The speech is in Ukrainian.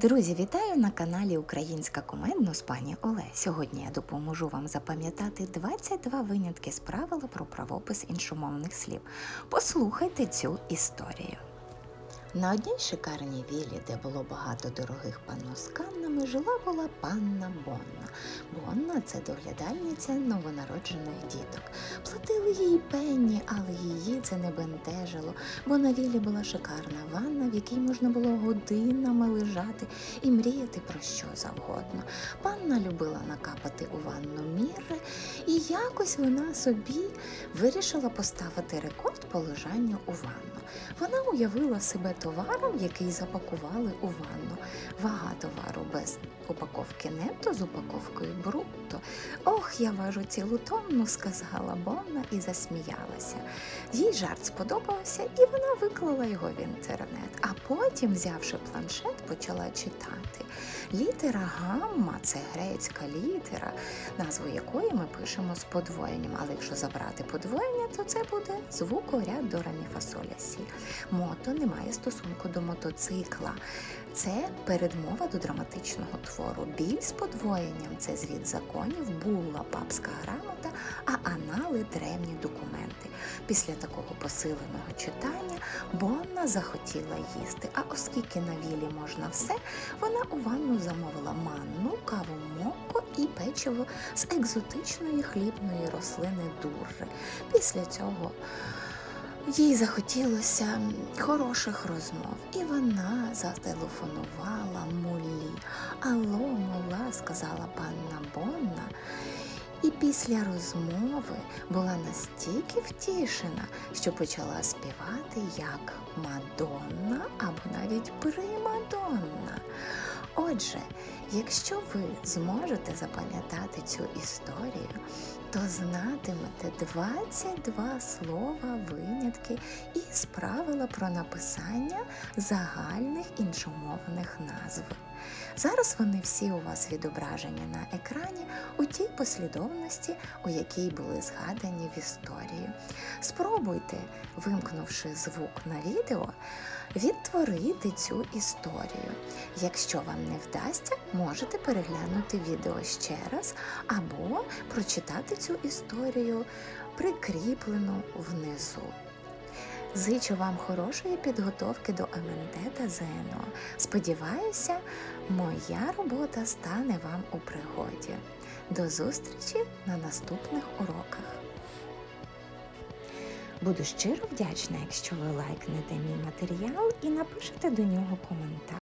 Друзі, вітаю на каналі Українська комедно з пані Оле. Сьогодні я допоможу вам запам'ятати 22 винятки з правила про правопис іншомовних слів. Послухайте цю історію. На одній шикарній вілі, де було багато дорогих панно з каннами, жила була панна Бонна. Бонна це доглядальниця новонароджених діток. Платили їй пенні, але її це не бентежило, бо на вілі була шикарна ванна, в якій можна було годинами лежати і мріяти про що завгодно. Панна любила накапати у ванну міри, і якось вона собі вирішила поставити рекорд по лежанню у ванну. Вона уявила себе товаром, який запакували у ванну. Вага товару без упаковки нетто з упаковкою брутто. Ох, я важу цілу тонну, сказала Бонна і засміялася. Їй жарт сподобався, і вона виклала його в інтернет. А потім, взявши планшет, почала читати. Літера гамма це грецька літера, назву якої ми пишемо з подвоєнням. Але якщо забрати подвоєння, то це буде звукоряд до раміфасоля сі. Мото не має стосунку до мотоцикла. Це передмова до драматичного твору. Біль з подвоєнням це звіт законів, була папська грамота, а анали древні документи. Після такого посиленого читання Бонна захотіла їсти. А оскільки на вілі можна все, вона у ванну замовила манну, каву моко і печиво з екзотичної хлібної рослини дурри. Після цього їй захотілося хороших розмов, і вона зателефонувала Мулі. Алло, мула, сказала панна Бонна. І після розмови була настільки втішена, що почала співати як Мадонна або навіть Примадонна. Отже, якщо ви зможете запам'ятати цю історію, то знатимете 22 слова винятки із правила про написання загальних іншомовних назв. Зараз вони всі у вас відображені на екрані у тій послідовності, у якій були згадані в історії. Спробуйте, вимкнувши звук на відео, відтворити цю історію. Якщо вам не вдасться, можете переглянути відео ще раз або прочитати цю історію прикріплену внизу. Зичу вам хорошої підготовки до МНТ та ЗНО. Сподіваюся, моя робота стане вам у пригоді. До зустрічі на наступних уроках. Буду щиро вдячна, якщо ви лайкнете мій матеріал і напишете до нього коментар.